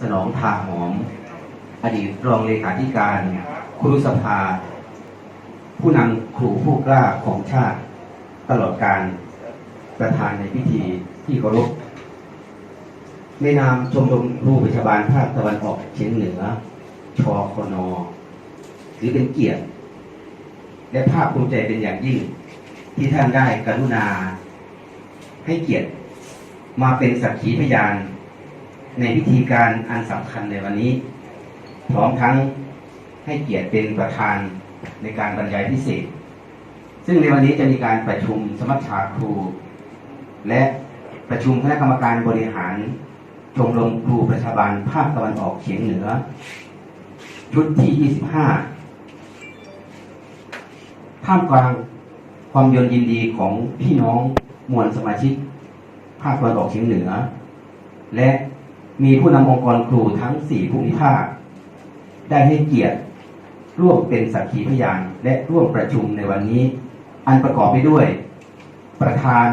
สนองทาหอม อดีตรองเลขาธิการ ครุสภา ผู้นำครูผู้กล้าของชาติ ตลอดการประธานในพิธีที่เคารพในนามชมรมครูประชาบาลภาคตะวันออกเฉียงเหนือชคอนถือเป็นเกียรติ และภาคภูมิใจเป็นอย่างยิ่ง ที่ท่านได้กรุณา ให้เกียรติมาเป็นสักขีพยาน ในพิธีการอันสำคัญในวันนี้พร้อมทั้งให้เกียรติเป็นประธานในการบรรยายพิเศษ ซึ่งในวันนี้จะมีการประชุมสมัชชาครู และประชุมคณะกรรมการบริหารชมรมครูประชาบาลภาคตะวันออกเฉียงเหนือ ชุดที่ 25 ท่ามกลางความยนยินดีของพี่น้องมวลสมาชิก ภาคตะวันออกเฉียงเหนือ และ มีผู้นำองค์กรครูทั้ง 4 ภูมิภาค ได้ให้เกียรติร่วมเป็นสักขีพยานและร่วมประชุมในวันนี้ อันประกอบไปด้วย ประธาน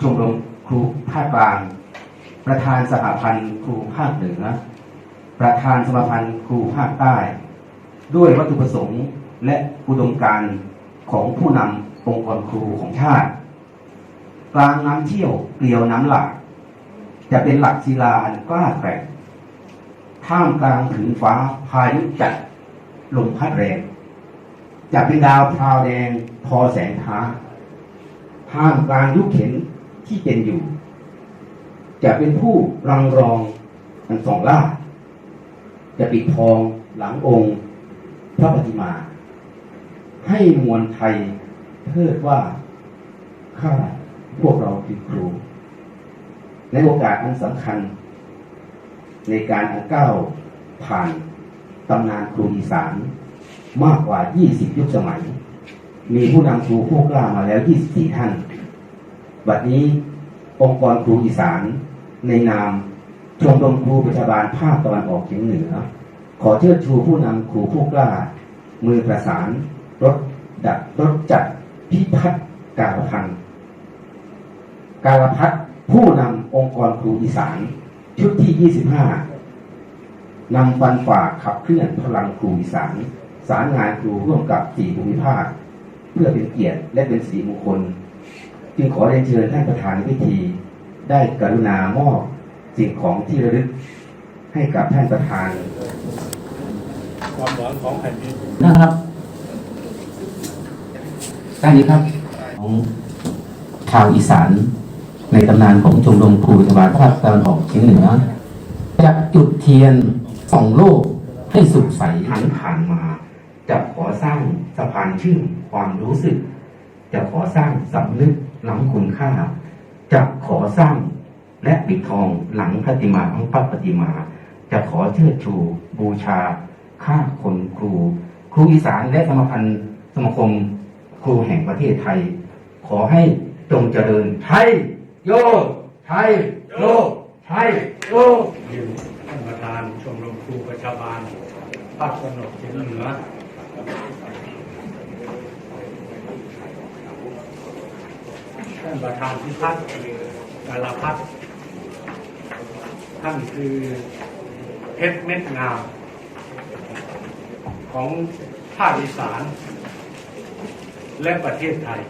ชมรมครูภาคกลาง ประธานสหพันธ์ครูภาคเหนือ ประธานสมาพันธ์ครูภาคใต้ ด้วยวัตถุประสงค์และอุดมการณ์ของผู้นำองค์กรครูของชาติ กลางน้ำเที่ยวเกลียวน้ำหลาก จะเป็นหลักศิลาอันกล้าแกร่งท่ามกลางผืนฟ้าพายุจัดลมพัดแรง จะเป็นดาวพราวแดงพอแสงท้าท่ามกลางยุคเข็นที่เป็นอยู่ จะเป็นผู้รังรองอันส่องล่า จะปิดทองหลังองค์ พระปฏิมา ให้มวลไทยเทิดว่าข้าพวกเราคือครู ในโอกาสอันสำคัญ ในการอันก้าวผ่านตำนานครูอีสานมากกว่า 20 ยุคสมัย มีผู้นำครูผู้กล้ามาแล้ว 24 ท่าน บัดนี้องค์กรครูอีสานในนามชมรมครูประชาบาลภาคตะวันออกเฉียงเหนือ ขอเชิดชูผู้นำครูผู้กล้า มือประสาน รถดัดรถจัดพิพัฒน์การพันการพัฒน์ผู้นำ องค์กรครูอีสานชุดที่ 25นำฟันฝ่าขับเคลื่อนพลังครูอีสานสารงานครูร่วมกับสี่ภูมิภาค เพื่อเป็นเกียรติและเป็นสีมงคล จึงขอเรียนเชิญท่านประธานในพิธี ได้กรุณามอบสิ่งของที่ระลึกให้กับท่านประธาน ความหวังของแผ่นดินนะครับด้านนี้ครับของชาวอีสาน ในตำนานของชมรมครูวิทยาบาลภาคตะวันออกเฉียงเหนือจะจุดเทียนส่องโลกให้สุขใสหันผ่านมา จะขอสร้างสะพานชื่นความรู้สึก จะขอสร้างสำนึกล้ำคุณค่า จะขอสร้างและปิดทองหลังพระติมาของพระปฏิมา จะขอเชิดชูบูชาค่าคนครู ครูอีสานและสมาพันธ์สมาคมครูแห่งประเทศไทย ขอให้จงเจริญไทย โยไทยโยไทยโยยืนท่านประธานชมรมครูประชาบาลภาคตะวันออกเฉียงเหนือท่านประธานพิพัฒน์กาลพัฒน์ท่านคือเพชรเม็ดงาม ของภาคอีสาน และประเทศไทย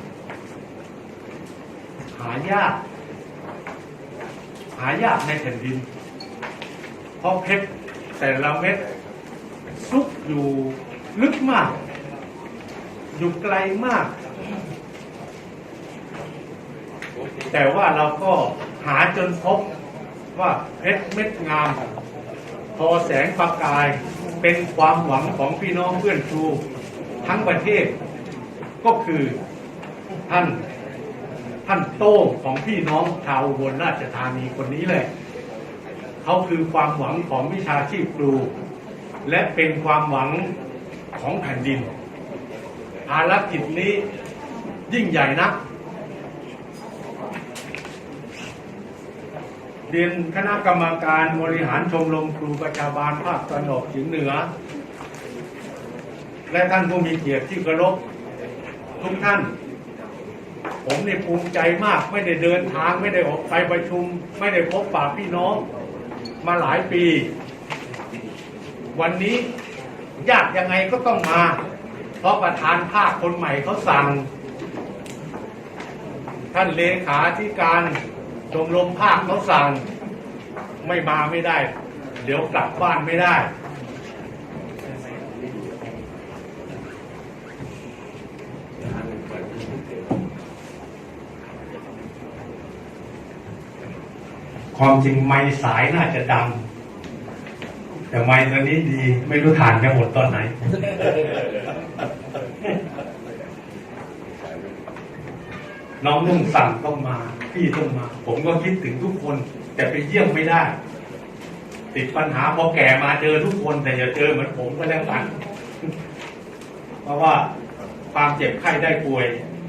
หายาก หายากในแผ่นดิน เพราะเพชรแต่ละเม็ดซุกอยู่ลึกมาก อยู่ไกลมาก แต่ว่าเราก็หาจนพบว่าเพชรเม็ดงาม พอแสงประกายเป็นความหวังของพี่น้องเพื่อนครูทั้งประเทศ ก็คือท่าน ท่านโต้งของพี่น้องชาวอุบลราชธานีคนนี้เลยเขาคือความหวังของวิชาชีพครู และเป็นความหวังของแผ่นดิน ภารกิจนี้ยิ่งใหญ่นักเรียนคณะกรรมการบริหารชมรมครูประชาบาลภาคตะวันออกเฉียงเหนือ และท่านผู้มีเกียรติที่เคารพทุกท่าน ผมเนี่ยภูมิใจมาก ไม่ได้เดินทางไม่ได้ออกไปประชุม ไม่ได้พบปะพี่น้อง มาหลายปี วันนี้ยากยังไงก็ต้องมา เพราะประธานภาคคนใหม่เขาสั่ง ท่านเลขาธิการชมรมภาคเขาสั่ง ไม่มาไม่ได้ เดี๋ยวกลับบ้านไม่ได้ ความจริงไม้สายน่าจะดังแต่ไม้ตัวนี้ดี ไม่รู้ฐานจะหมดตอนไหน น้องนุ่งสั่งต้องมา พี่ต้องมา ผมก็คิดถึงทุกคน แต่ไปเยี่ยมไม่ได้ ติดปัญหาพอแก่มาเจอทุกคน แต่อย่าเจอเหมือนผมก็แล้วกัน เพราะว่าความเจ็บไข้ได้ป่วย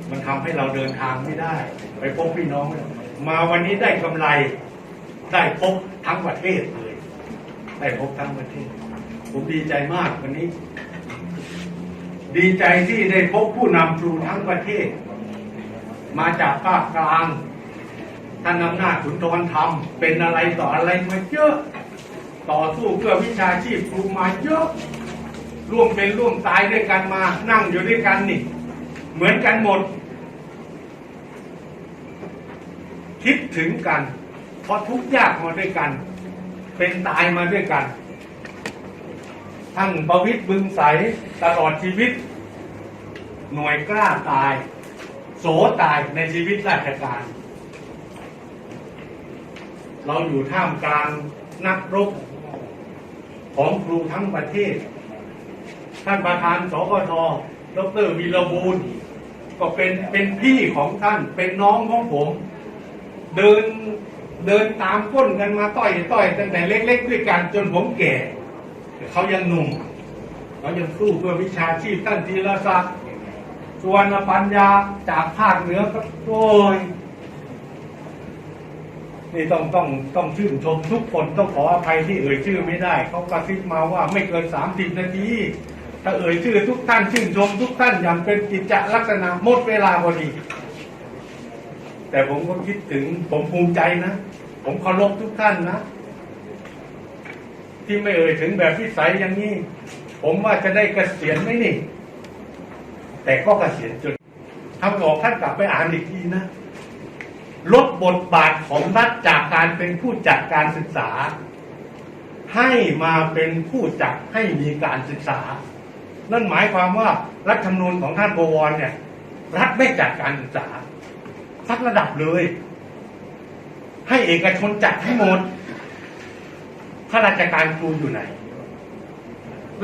มันทำให้เราเดินทางไม่ได้ ไปพบพี่น้องมาวันนี้ได้กำไร ได้พบทั้งประเทศเลย ได้พบทั้งประเทศ ผมดีใจมากวันนี้ ดีใจที่ได้พบผู้นำครูทั้งประเทศ มาจากภาคกลางท่านอำนาจขุนทรธรรมเป็นอะไรต่ออะไรมาเยอะ ต่อสู้เพื่อวิชาชีพครูมาเยอะ ร่วมเป็นร่วมตายด้วยกันมานั่งอยู่ด้วยกันนี่ เหมือนกันหมด คิดถึงกัน เพราะทุกยากมาด้วยกัน เป็นตายมาด้วยกันท่านประวิตรบึงใสตลอดชีวิต หน่วยกล้าตาย โสตายในชีวิตราชการ เราอยู่ท่ามกลางนักรบของครูทั้งประเทศ ท่านประธานสกทดรวีรบูลก็เป็นเป็นพี่ของท่านเป็นน้องของผม เดิน เดินตามก้นกันมาต่อยต่อยตั้งแต่เล็กๆด้วยกันจนผมแก่เขายังหนุ่มเขายังสู้เพื่อวิชาชีพท่านธีรศักดิ์สวรรณปัญญาจากภาคเหนือก็โอ้ยนี่ต้องต้องต้องชื่นชมทุกคนต้องขออภัยที่เอ่ยชื่อไม่ได้เขากระซิบมาว่าไม่เกินสามสิบนาทีถ้าเอ่ยชื่อทุกท่านชื่นชมทุกท่านอย่างเป็นกิจลักษณะหมดเวลาพอดี แต่ผมก็คิดถึงผมภูมิใจนะ ผมเคารพทุกท่านนะ ที่ไม่เอ่ยถึงแบบวิสัยอย่างนี้ ผมว่าจะได้เกษียณไหมนี่ แต่ก็เกษียณจนทำออกท่านกลับไปอ่านอีกทีนะ ลดบทบาทของรัฐจากการเป็นผู้จัดการศึกษา ให้มาเป็นผู้จัดให้มีการศึกษา นั่นหมายความว่ารัฐธรรมนูญของท่านบวรเนี่ย รัฐไม่จัดการศึกษาสักระดับเลย ให้เอกชนจัดให้หมดข้าราชการครูอยู่ไหน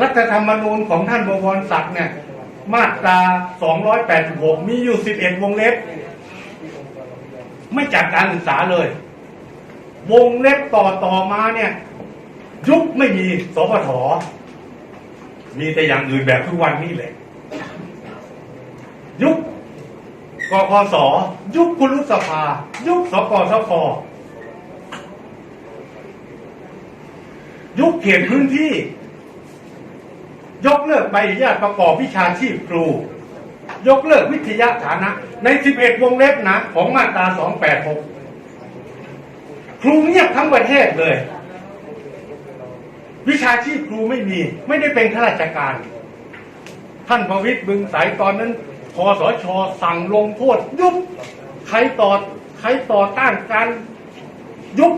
รัฐธรรมนูญของท่านบวรศักดิ์เนี่ย มาตรา 286 มีอยู่ 11 วงเล็บ ไม่จัดการศึกษาเลย วงเล็บต่อต่อมาเนี่ย ยุคไม่มีสปทมีแต่อย่างอื่นแบบทุกวันนี้เลยยุคกคสยุคคุณรุษภา ยุคสกสค ยุคเขตพื้นที่ ยกเลิกใบอนุญาตประกอบวิชาชีพครู ยกเลิกวิทยาฐานะ ใน 11 วงเล็บนะ ของมาตรา 286 ครูเงียบทั้งประเทศเลย วิชาชีพครูไม่มี ไม่ได้เป็นข้าราชการ ท่านประวิตรบึงสายตอนนั้นคอสชสั่งลงโทษยุบใครต่อใครต่อต้านการยุบ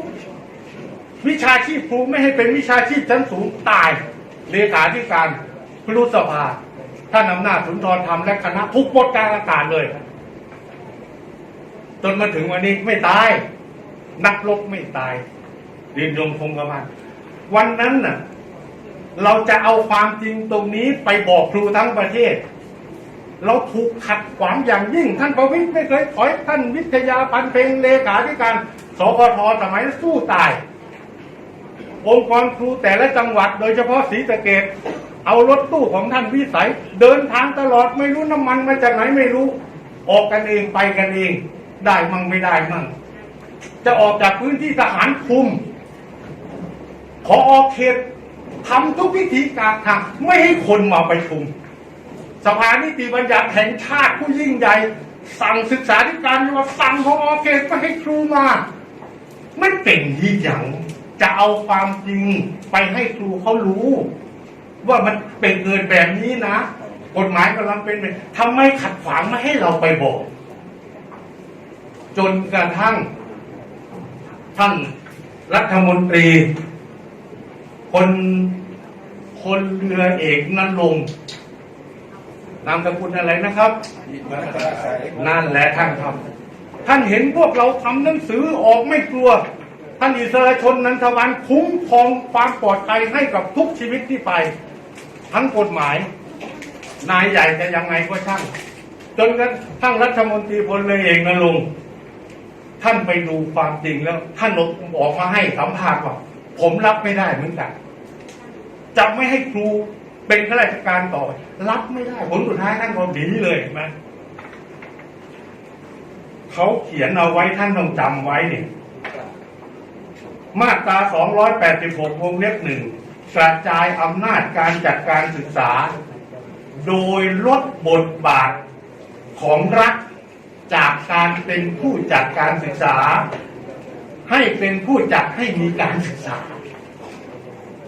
วิชาชีพครูไม่ให้เป็นวิชาชีพชั้นสูงตายเลขาธิการครุสภาท่านอำนาจสุนทรธรรมและคณะทุกบทการอากาศเลยจนมาถึงวันนี้ไม่ตาย นักรบไม่ตายยืนยงคงกระพันวันนั้นน่ะ เราจะเอาความจริงตรงนี้ไปบอกครูทั้งประเทศ เราถูกขัดขวางอย่างยิ่ง ท่านประวิตรไม่เคยถอยท่านวิทยาพันเพลงเลขาธิการสกทสมัยสู้ตาย องค์กรครูแต่ละจังหวัด โดยเฉพาะศรีสะเกดเอารถตู้ของท่านวิสัย เดินทางตลอดไม่รู้น้ำมันมาจากไหนไม่รู้ ออกกันเองไปกันเอง ได้มั่งไม่ได้มั่งจะออกจากพื้นที่ทหารคุม ขอออกเขตทำทุกวิธีการทางไม่ให้คนมาประชุม สภานิติบัญญัติแห่งชาติผู้ยิ่งใหญ่ สั่งศึกษาธิการว่าสั่งพองออเขตไม่ให้ครูมามันเป็นที่อย่าง จะเอาความจริงไปให้ครูเขารู้ ว่ามันเป็นเกินแบบนี้นะ กฎหมายกำลังเป็นแบบทำไมขัดขวางไม่ให้เราไปบอก จนกระทั่ง ท่านรัฐมนตรี คนคนเรือเอกนั่นลงค์นามสกุลอะไรนะครับ นั่นแหละท่านทำท่านเห็นพวกเราทำหนังสือออกไม่กลัว ท่านอิสระชนนันทวันคุ้มครองความปลอดภัยให้กับทุกชีวิตที่ไป ทั้งกฎหมาย นายใหญ่จะยังไงก็ช่าง จนกระทั่งรัฐมนตรีพลเรือเอกนรงค์ท่านไปดูความจริงแล้ว ท่านออกมาให้สัมภาษณ์ว่าผมรับไม่ได้เหมือนกันจะไม่ให้ครูเป็นข้าราชการต่อ รับไม่ได้ผลสุดท้ายท่านก็หนีเลยนไหมเขาเขียนเอาไว้ท่านต้องจำไว้เนี่ย มาตรา 286 วงเล็บหนึ่งกระจายอำนาจการจัดการศึกษา โดยลดบทบาทของรัฐจากการเป็นผู้จัดการศึกษา ให้เป็นผู้จัดให้มีการศึกษา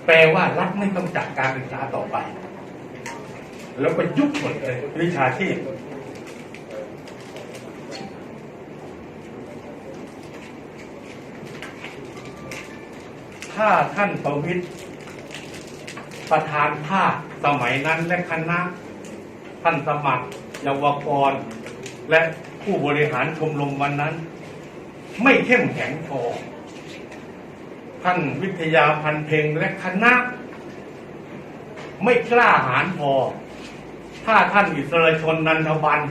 แปลว่ารัฐไม่ต้องจัดการศึกษาต่อไป แล้วก็ยุบหมดเลยวิชาชีพ ถ้าท่านประวิตรประธานภาคสมัยนั้นและคณะท่านสมัครเยาวกร และผู้บริหารชมรมวันนั้น ไม่เข้มแข็งพอท่านวิทยาพันเพลงและคณะ ไม่กล้าหาญพอ ถ้าท่านอิสระชนนันทบัน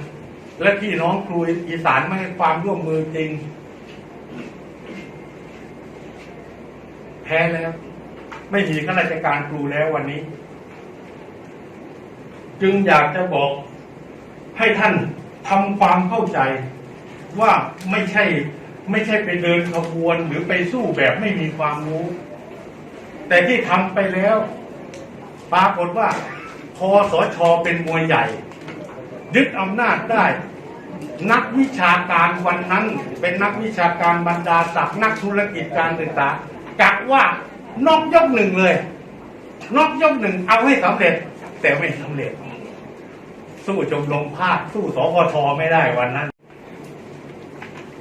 และพี่น้องครูอีสานไม่ให้ความร่วมมือจริง แพ้แล้ว ไม่มีข้าราชการครูแล้ววันนี้ จึงอยากจะบอกให้ท่านทำความเข้าใจว่าไม่ใช่ไม่ใช่ไปเดินขบวนหรือไปสู้แบบไม่มีความรู้ แต่ที่ทำไปแล้วปรากฏว่าคอสชเป็นมวยใหญ่ ยึดอำนาจได้ นักวิชาการวันนั้น เป็นนักวิชาการบรรดาศักดิ์นักธุรกิจการศึกษา กะว่านอกยกหนึ่งเลย นอกยกหนึ่งเอาให้สำเร็จ แต่ไม่สำเร็จ สู้จมลมภาคสู้สพทไม่ได้วันนั้น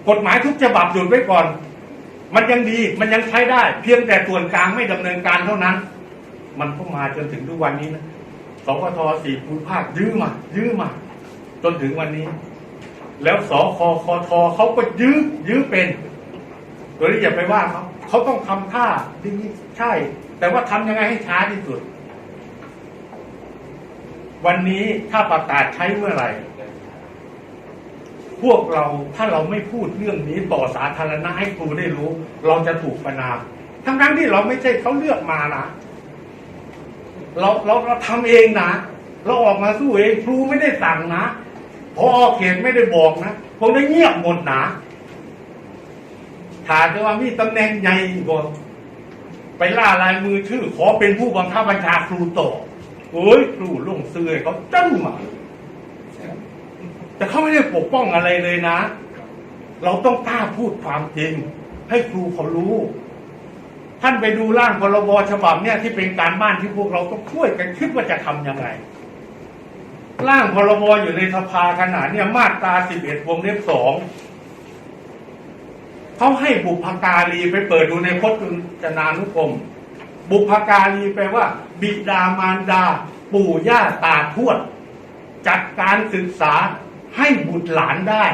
กฎหมายทุกฉบับหยุดไว้ก่อน มันยังดีมันยังใช้ได้ เพียงแต่ส่วนกลางไม่ดำเนินการเท่านั้น มันก็มาจนถึงทุกวันนี้นะสพทสี่ภูมิภาคยื้อมา ยื้อมา จนถึงวันนี้ แล้วสคคทเขาก็ยื้อยื้อเป็นโดยที่อย่าไปว่าเขา เขาต้องทำท่าดีใช่ แต่ว่าทำยังไงให้ช้าที่สุด วันนี้ถ้าประกาศใช้เมื่อไหร่ พวกเราถ้าเราไม่พูดเรื่องนี้ต่อสาธารณะให้ครูได้รู้ เราจะถูกประนาม ทั้งทั้งที่เราไม่ใช่เขาเลือกมานะเราเราเราทำเองนะเราออกมาสู้เองครูไม่ได้สั่งนะพอเขตไม่ได้บอกนะผมได้เงียบหมดนะ ถามจะว่ามีตำแหน่งใหญ่บอกไปล่าลายมือชื่อ ขอเป็นผู้บังคับบัญชาครูต่อโอ้ยครูลงเสื่อเขาจั้งมาแต่เขาไม่ได้ปกป้องอะไรเลยนะ เราต้องกล้าพูดความจริง ให้ครูเขารู้ ท่านไปดูร่างพรบฉบับเนี่ยที่เป็นการบ้านที่พวกเราต้องช่วยกันคิดว่าจะทำยังไงร่างพรบอยู่ในสภาขนาดเนี่ยมาตรา 11 วงเล็บสอง เขาให้บุพการีไปเปิดดูในพจนานุกรมบุพการีแปลว่า บิดามารดา ปู่ย่าตาทวด จัดการศึกษาให้บุตรหลานได้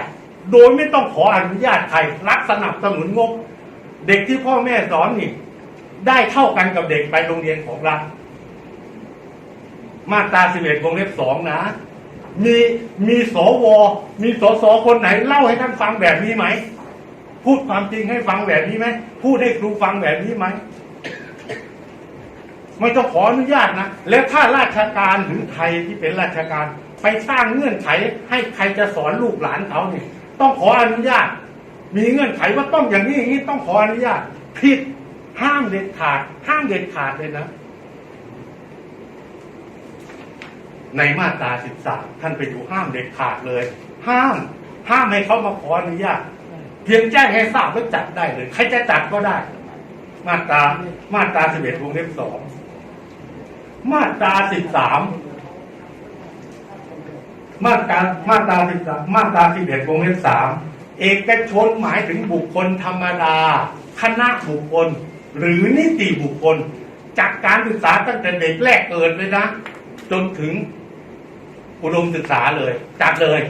โดยไม่ต้องขออนุญาตใครรักสนับสนุนงบ เด็กที่พ่อแม่สอนนี่ ได้เท่ากันกับเด็กไปโรงเรียนของรัฐมาตรา11วงเล็บสองนะ มีมีสวมีสสคนไหนเล่าให้ท่านฟังแบบนี้ไหม พูดความจริงให้ฟังแบบนี้ไหมพูดให้ครูฟังแบบนี้ไหมไม่ต้องขออนุญาตนะแล้วถ้าราชการหรือใครที่เป็นราชการ ไปสร้างเงื่อนไขให้ใครจะสอนลูกหลานเขาเนี่ยต้องขออนุญาต มีเงื่อนไขว่าต้องอย่างนี้อย่างนี้ต้องขออนุญาตผิดห้ามเด็ดขาด ห้ามเด็ดขาดเลยนะ ในมาตรา13ท่านไปดูห้ามเด็ดขาดเลย ห้าม ห้ามให้เขามาขออนุญาต เพียงแจ้งให้ทราบแล้วจัดได้เลย ใครจะจัดก็ได้ มาตรามาตราสิบเอ็ดวงเล็บสองมาตราสิบสามมาตรามาตราสิบสามมาตราสิบเอ็ดวงเล็บสามเอกชนหมายถึงบุคคลธรรมดา คณะบุคคล หรือนิติบุคคล จากการศึกษาตั้งแต่เด็กแรกเกิดเลยนะ จนถึงอุดมศึกษาเลย จัดเลย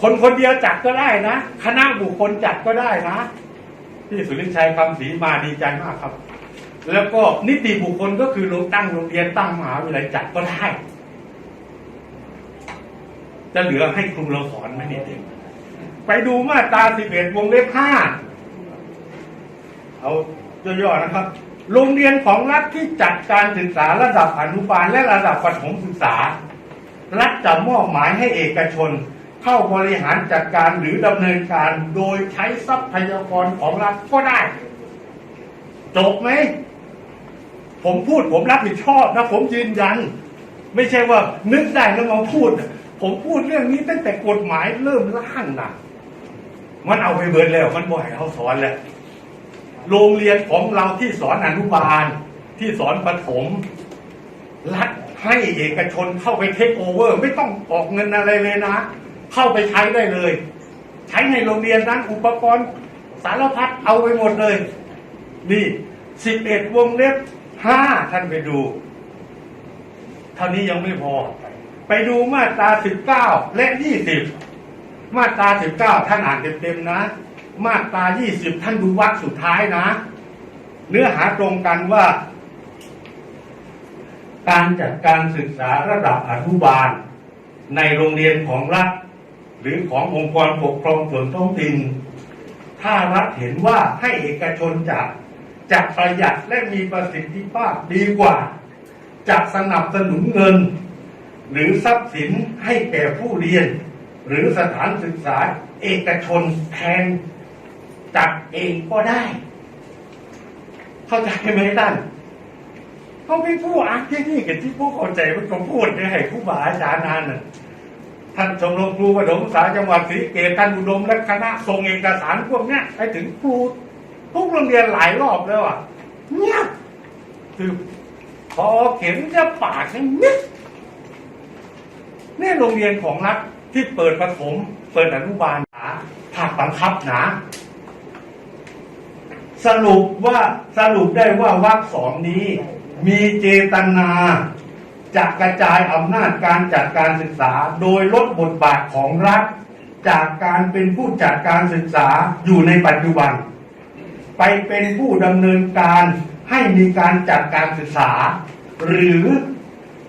คนคนเดียวจัดก็ได้นะ คณะบุคคลจัดก็ได้นะพี่สุริชัยคำศรีมาดีใจมากครับ แล้วก็นิติบุคคลก็คือโรงตั้งโรงเรียนตั้งมหาวิทยาลัยจัดก็ได้ จะเหลือให้ครูเราสอนไหมเนี่ยเด็กไปดูมาตราสิบเอ็ดวงเล็บห้าเอาย่อๆนะครับ โรงเรียนของรัฐที่จัดการศึกษาระดับอนุบาลและระดับประถมศึกษา รัฐจะมอบหมายให้เอกชน เข้าบริหารจัดการหรือดำเนินการโดยใช้ทรัพยากรของรัฐก็ได้ จบไหม ผมพูดผมรับผิดชอบนะ ผมยืนยัน ไม่ใช่ว่านึกได้แล้วมาพูด ผมพูดเรื่องนี้ตั้งแต่กฎหมายเริ่มร่างนะมันเอาไปเบิร์แล้ว มันบ่อยเขาสอนแล้วโรงเรียนของเราที่สอนอนุบาล ที่สอนประถมรัฐให้เอกชนเข้าไปเทคโอเวอร์ ไม่ต้องออกเงินอะไรเลยนะ เข้าไปใช้ได้เลย ใช้ในโรงเรียนนั้นอุปกรณ์สารพัดเอาไปหมดเลย นี่สิบเอ็ดวงเล็บห้าท่านไปดู เท่านี้ยังไม่พอ ไปดูมาตราสิบเก้าและยี่สิบมาตราสิบเก้าท่านอ่านเต็มๆนะ มาตรายี่สิบท่านดูวรรคสุดท้ายนะ เนื้อหาตรงกันว่า การจัดการศึกษาระดับอนุบาล ในโรงเรียนของรัฐ หรือขององค์กรปกครองส่วนท้องถิ่นถ้ารัฐเห็นว่าให้เอกชนจัดจะประหยัดและมีประสิทธิภาพดีกว่า จะสนับสนุนเงิน หรือทรัพย์สินให้แก่ผู้เรียน หรือสถานศึกษาเอกชนแทนจัดเองก็ได้ เข้าใจไหมท่านเขาไม่พูดอะที่นี่กับที่ผู้เข้าใจมันก็พูดเนี่ให้ผู้บาอาจารย์นานน่ะ ท่านชมรมครูประถมศึกษาจังหวัดศรีเกษท่านอุดมและคณะส่งเอกสารพวกเนี้ยไปถึงครูทุกโรงเรียนหลายรอบแล้วอะเงียคือพอเข็มจะปากให้เงียนี่โรงเรียนของรัฐที่เปิดประถม เปิดอนุบาลหนาภาคบังคับหนาสรุปว่าสรุปได้ว่าวรรคสองนี้ มีเจตนา จะกระจายอำนาจการจัดการศึกษา โดยลดบทบาทของรัฐ จากการเป็นผู้จัดการศึกษาอยู่ในปัจจุบัน ไปเป็นผู้ดำเนินการให้มีการจัดการศึกษา หรือ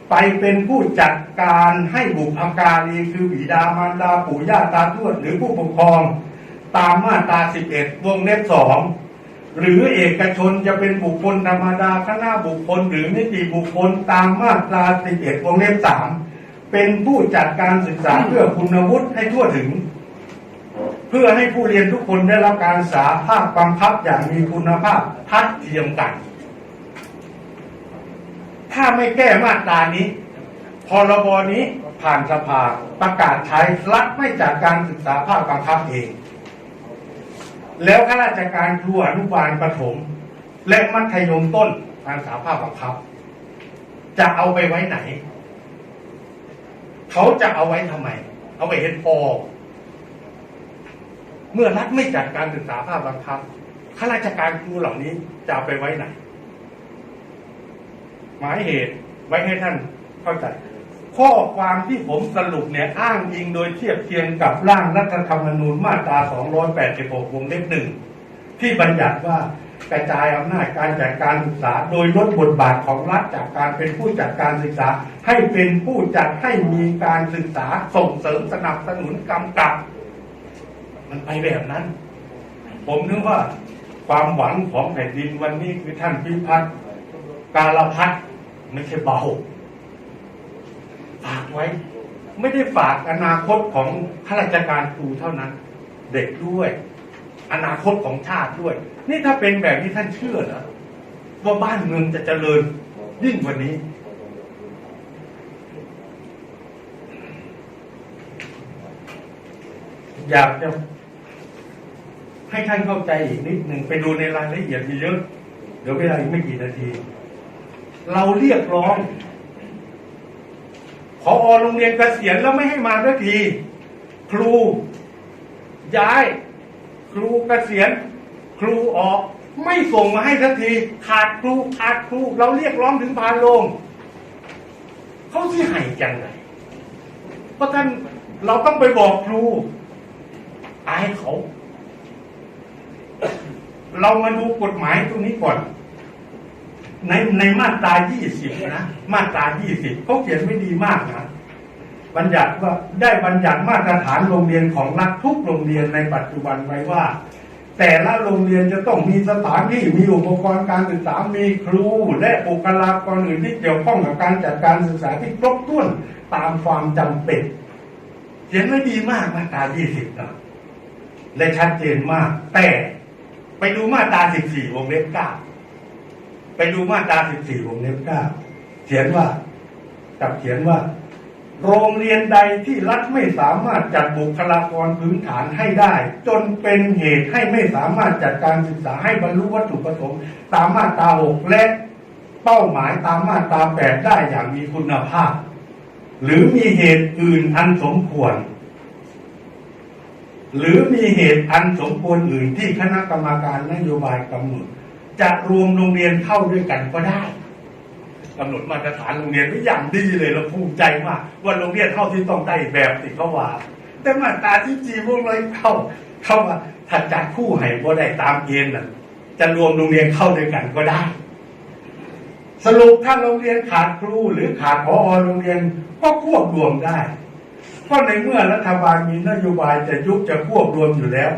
ไปเป็นผู้จัดการให้บุพการีคือบิดามารดาปู่ย่าตาทวดหรือผู้ปกครอง ตามมาตรา 11 วงเล็บสอง หรือเอกชนจะเป็นบุคคลธรรมดาคณะบุคคล หรือนิติบุคคลตามมาตรา11วงเล็บ3เป็นผู้จัดการศึกษาเพื่อคุณวุฒิให้ทั่วถึง เพื่อให้ผู้เรียนทุกคนได้รับการศึกษาภาคบังคับอย่างมีคุณภาพทัดเทียมกัน ถ้าไม่แก้มาตรานี้พรบนี้ผ่านสภาประกาศใช้รัฐไม่จัดการศึกษาภาคบังคับเอง แล้วข้าราชการครูอนุบาลประถม และมัธยมต้นการศึกษาภาคบังคับ จะเอาไปไว้ไหน เขาจะเอาไว้ทำไม เอาไปเห็นพอเมื่อรัฐไม่จัดการศึกษาภาคบังคับข้าราชการครูเหล่านี้จะเอาไปไว้ไหน หมายเหตุไว้ให้ท่านเข้าใจ ข้อความที่ผมสรุปเนี่ยอ้างอิงโดยเทียบเคียงกับร่างรัฐธรรมนูญมาตรา 286 วงเล็บหนึ่งที่บัญญัติว่ากระจายอำนาจการจัดการศึกษา โดยลดบทบาทของรัฐจากการเป็นผู้จัดการศึกษา ให้เป็นผู้จัดให้มีการศึกษาส่งเสริมสนับสนุนกำกับ มันไปแบบนั้น ผมนึกว่าความหวังของแผ่นดินวันนี้คือท่านพิพัฒน์การพัฒน์ไม่ใช่เบา ไว้ ไม่ได้ฝากอนาคตของข้าราชการครูเท่านั้น เด็กด้วย อนาคตของชาติด้วย นี่ถ้าเป็นแบบนี้ท่านเชื่อเหรอว่าบ้านเมืองจะเจริญยิ่งกว่านี้ อยากจะให้ท่านเข้าใจอีกนิดหนึ่งไปดูในรายละเอียดมีเยอะ เดี๋ยวเวลาอีกไม่กี่นาที เราเรียกร้อง อโรงเรียนเกษียณแล้วไม่ให้มาสักที ครูย้าย ครูเกษียณ ครูออก ไม่ส่งมาให้สักที ขาดครูขาดครู เราเรียกร้องถึงพานโรงเขาที่ให้จังไงเพราะท่านเราต้องไปบอกครูอายเขา เรามาดูกฎหมายตรงนี้ก่อน ในในมาตรา 20 นะ มาตรา 20เขาเขียนไม่ดีมากนะ บัญญัติว่าได้บัญญัติมาตรฐานโรงเรียนของรัฐทุกโรงเรียนในปัจจุบันไว้ว่า แต่ละโรงเรียนจะต้องมีสถานที่มีอุปกรณ์การศึกษา มีครู และบุคลากรอื่นที่เกี่ยวข้องกับการจัดการศึกษาที่ครบถ้วนตามความจำเป็น เขียนไม่ดีมากมาตรา 20นะและชัดเจนมาก แต่ไปดูมาตรา 14 วงเล็บ9 ไปดูมาตรา14วงเล็บ9เขียนว่ากับเขียนว่า โรงเรียนใดที่รัฐไม่สามารถจัดบุคลากรพื้นฐานให้ได้ จนเป็นเหตุให้ไม่สามารถจัดการศึกษาให้บรรลุวัตถุประสงค์ ตามมาตรา6และเป้าหมายตามมาตรา8ได้อย่างมีคุณภาพ หรือมีเหตุอื่นอันสมควร หรือมีเหตุอันสมควรอื่นที่คณะกรรมการนโยบายกำหนด จะรวมโรงเรียนเข้าด้วยกันก็ได้กำหนดมาตรฐานโรงเรียนไว้อย่างดีเลยเราภูมิใจมากว่าโรงเรียนเข้าที่ต้องได้แบบที่เขาว่า แต่มาตราที่จีพวกเลยเข้า เข้ามาถ้าจัดคู่ให้บ่ได้ตามเกณฑ์น่ะจะรวมโรงเรียนเข้าด้วยกันก็ได้ สรุปถ้าโรงเรียนขาดครูหรือขาดพอโรงเรียนก็ควบรวมได้ เพราะในเมื่อรัฐบาลมีนโยบายจะยุบจะควบรวมอยู่แล้ว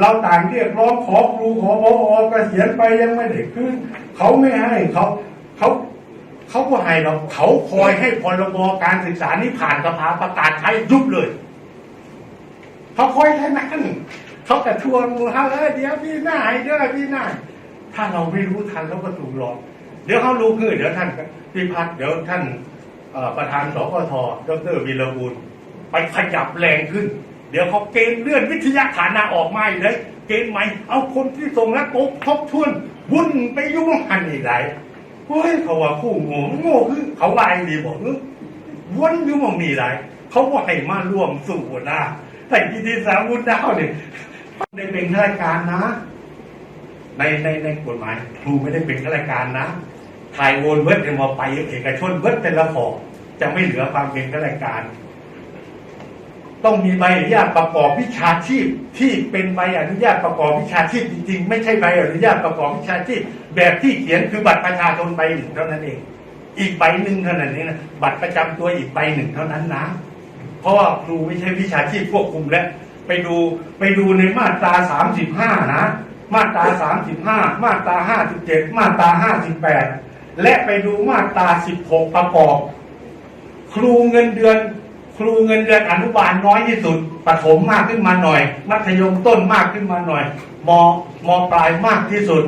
เราต่างเรียกร้องขอครูขอพอเกษียณไปยังไม่ได้ขึ้น เขาไม่ให้เขาเขาเขาก็ให้เราเขาคอยให้พรบการศึกษานี้ผ่านสภาประกาศใช้ยุบเลยเขาคอยแค่นั้นเขากระทวงมูลค่าเออเดี๋ยวพี่หน้าให้เด้อพี่หน้าถ้าเราไม่รู้ทันเราก็ถูกหลอกเดี๋ยวเขารู้คือเดี๋ยวท่านพิพัฒน์เดี๋ยวท่านประธานสกทดรวีระบุญไปขยับแรงขึ้น เดี๋ยวเขาเกณฑ์เลื่อนวิทยาฐานะออกมาอีกเลยเกณฑ์ใหม่เอาคนที่ส่งแล้วตกทบทวนวุ่นไปยุ่งหันอีกไรเฮ้ยเขาว่าคู่โง่โง่คือเขาวายดีบอกเออวนอยู่มองนี่ไรเขาว่าให้มาร่วมสู่นะแต่กิติสาวุฒดาวเนี่ยได้เป็นข้าราชการนะ ในในในกฎหมายครูไม่ได้เป็นข้าราชการนะถ่ายโอนเวิร์ดเนี่ยมไปเอกชนเวิร์ดเป็นละขอจะไม่เหลือความเป็นข้าราชการ ต้องมีใบอนุญาตประกอบวิชาชีพ ที่เป็นใบอนุญาตประกอบวิชาชีพจริงๆ ไม่ใช่ใบอนุญาตประกอบวิชาชีพ แบบที่เขียนคือบัตรประชาชนใบหนึ่งเท่านั้นเอง อีกใบหนึ่งเท่านั้นเองนะบัตรประจำตัวอีกใบหนึ่งเท่านั้นนะ เพราะว่าครูไม่ใช่วิชาชีพควบคุมแล้วไปดูไปดูในมาตราสามสิบห้านะ มาตราสามสิบห้ามาตราห้าสิบเจ็ดมาตราห้าสิบแปดและไปดูมาตราสิบหกประกอบ ครูเงินเดือน ครูเงินเดือนอนุบาลน้อยที่สุดประถมมากขึ้นมาหน่อย มัธยมต้นมากขึ้นมาหน่อยมมปลายมากที่สุด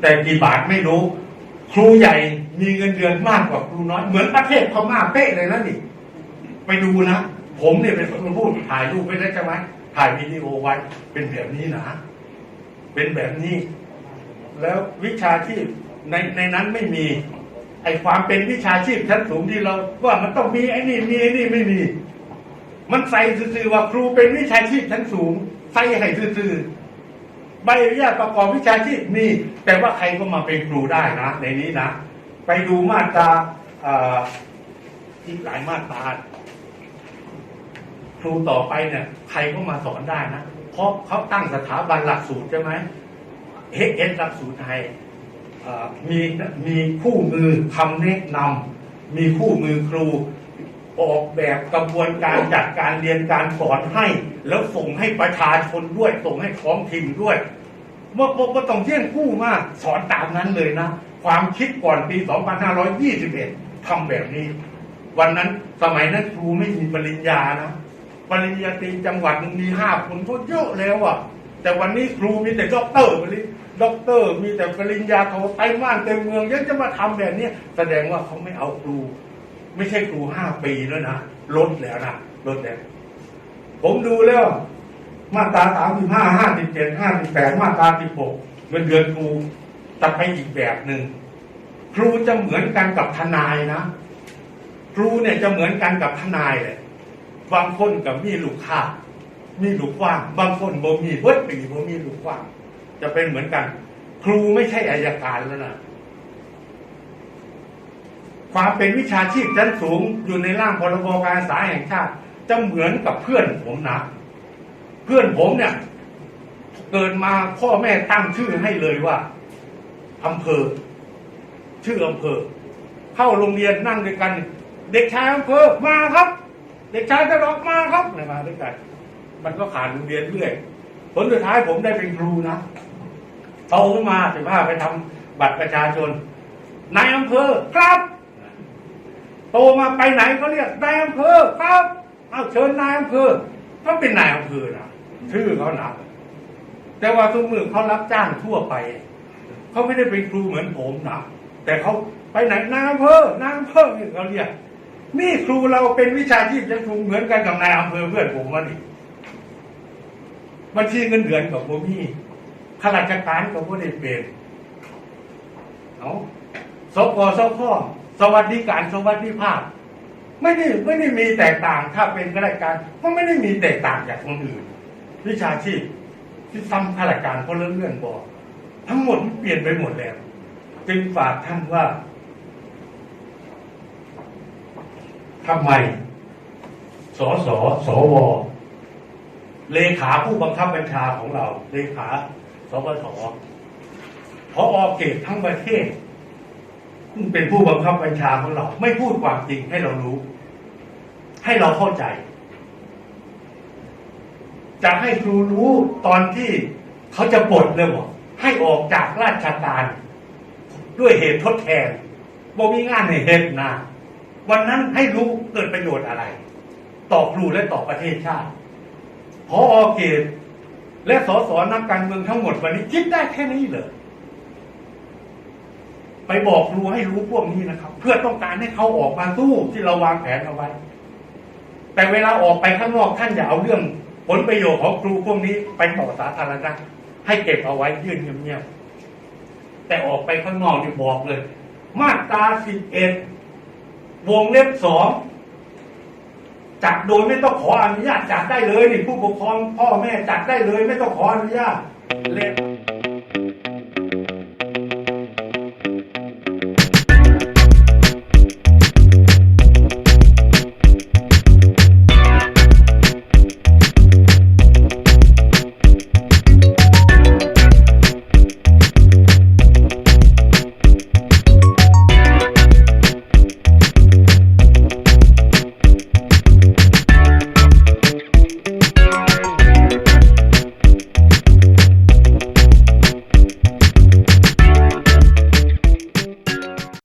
แต่กี่บาทไม่รู้ ครูใหญ่มีเงินเดือนมากกว่าครูน้อยเหมือนประเทศพม่าเป๊ะเลยนะนี่ไปดูนะผมเนี่ยเป็นคนพูดถ่ายรูปไว้ได้ใช่ไหมถ่ายวิดีโอไว้เป็นแบบนี้นะ เป็นแบบนี้ แล้ววิชาชีพในในนั้นไม่มีไอความเป็นวิชาชีพชั้นสูงที่เราว่ามันต้องมีไอ้นี่มีไอ้นี่ไม่มี มันใส่ซื่อๆว่าครูเป็นวิชาชีพชั้นสูง ใส่ให้ซื่อๆใบอนุญาตประกอบวิชาชีพมีแต่ว่าใครก็มาเป็นครูได้นะ ในนี้นะ ไปดูมาตราที่หลายมาตราครูต่อไปเนี่ย ใครก็มาสอนได้นะเพราะเขาตั้งสถาบันหลักสูตรใช่ไหมเอเอสหลักสูตรไทยมีมีคู่มือคำแนะนำมีคู่มือครู ออกแบบกระบวนการจัดการเรียนการสอนให้ แล้วส่งให้ประชาชนด้วย ส่งให้ท้องถิ่นด้วยเมื่อพอต้องเที่ยงคู่มากสอนตามนั้นเลยนะ ความคิดก่อนปี 2521ทำแบบนี้ วันนั้นสมัยนั้นครูไม่มีปริญญานะปริญญาตรีจังหวัดหนึ่งมีห้าคนก็เยอะแล้วอะ แต่วันนี้ครูมีแต่ด็อกเตอร์ปริด็อกเตอร์ มีแต่ปริญญาโทเต็มบ้านเต็มเมืองยังจะมาทำแบบนี้แสดงว่าเขาไม่เอาครู ไม่ใช่ครูห้าปีแล้วนะลดแล้วนะลดแล้วผมดูแล้ว มาตราสามสิบห้าห้าสิบเจ็ดห้าสิบแปดมาตราสิบหกเงินเดือนครูจะไปอีกแบบหนึ่งครูจะเหมือนกันกับทนายนะครูเนี่ยจะเหมือนกันกับทนายเลยบางคนกับมีลูกค้ามีลูกว้างบางคนบ่มีเบิดปีบ่มีลูกว้างจะเป็นเหมือนกัน ครูไม่ใช่อายการแล้วนะ ความเป็นวิชาชีพชั้นสูงอยู่ในร่างพรบการศึกษาแห่งชาติ จะเหมือนกับเพื่อนผมนะ เพื่อนผมเนี่ย เกิดมาพ่อแม่ตั้งชื่อให้เลยว่าอำเภอ ชื่ออำเภอ เข้าโรงเรียนนั่งด้วยกัน เด็กชายอำเภอมาครับ เด็กชายกระดอกมาครับอะไรมาด้วยกัน มันก็ขาดโรงเรียนเรื่อยผลสุดท้ายผมได้เป็นครูนะโตขึ้นมาสิบห้าไปทำบัตรประชาชนนายอำเภอครับ โตมาไปไหนก็เรียกนายอำเภอครับเอาเชิญนายอำเภอก็เป็นนายอำเภอนะชื่อเขานะแต่ว่าทุกมือเขารับจ้างทั่วไป เขาไม่ได้เป็นครูเหมือนผมนะแต่เขาไปไหนนายอำเภอนายอำเภอนี่เขาเรียกนี่ครูเราเป็นวิชาชีพยังครูเหมือนกันกับนายอำเภอเพื่อนผมมาดิบัญชีเงินเดือนกับผมนี่ข้าราชการกับผมได้เป็นเอาสกสพ สวัสดิการสวัสดิภาพ ไม่ได้ไม่ได้มีแตกต่างถ้าเป็นข้าราชการก็ไม่ได้มีแตกต่างจากคนอื่น วิชาชีพที่ทำข้าราชการเพราะเรื่องเลื่อนบอก ทั้งหมดมันเปลี่ยนไปหมดแล้วจึงฝากท่านว่าทำไมสสสว เลขาผู้บังคับบัญชาของเรา เลขาสปสพออเกตทั้งประเทศ ซึ่งเป็นผู้บังคับบัญชาของเรา ไม่พูดความจริงให้เรารู้ ให้เราเข้าใจ จะให้ครูรู้ตอนที่เขาจะปลดเลยบอกให้ออกจากราชการ ด้วยเหตุทดแทนบ่มีงานในเหตุนะวันนั้นให้รู้เกิดประโยชน์อะไร ต่อครูและต่อประเทศชาติพออเกตและสสนักการเมืองทั้งหมดวันนี้คิดได้แค่นี้เลย ไปบอกครูให้รู้พวกนี้นะครับ เพื่อต้องการให้เขาออกมาสู้ที่เราวางแผนเอาไว้ แต่เวลาออกไปข้างนอกท่านอย่าเอาเรื่อง ผลประโยชน์ของครูพวกนี้ไปต่อสาธารณะให้เก็บเอาไว้ยื่นเงียบๆแต่ออกไปข้างนอกนี่บอกเลย มาตราสิบเอ็ดวงเล็บสองจัดโดยไม่ต้องขออนุญาตจัดได้เลยนี่ผู้ปกครองพ่อแม่จัดได้เลย ไม่ต้องขออนุญาตเล็บ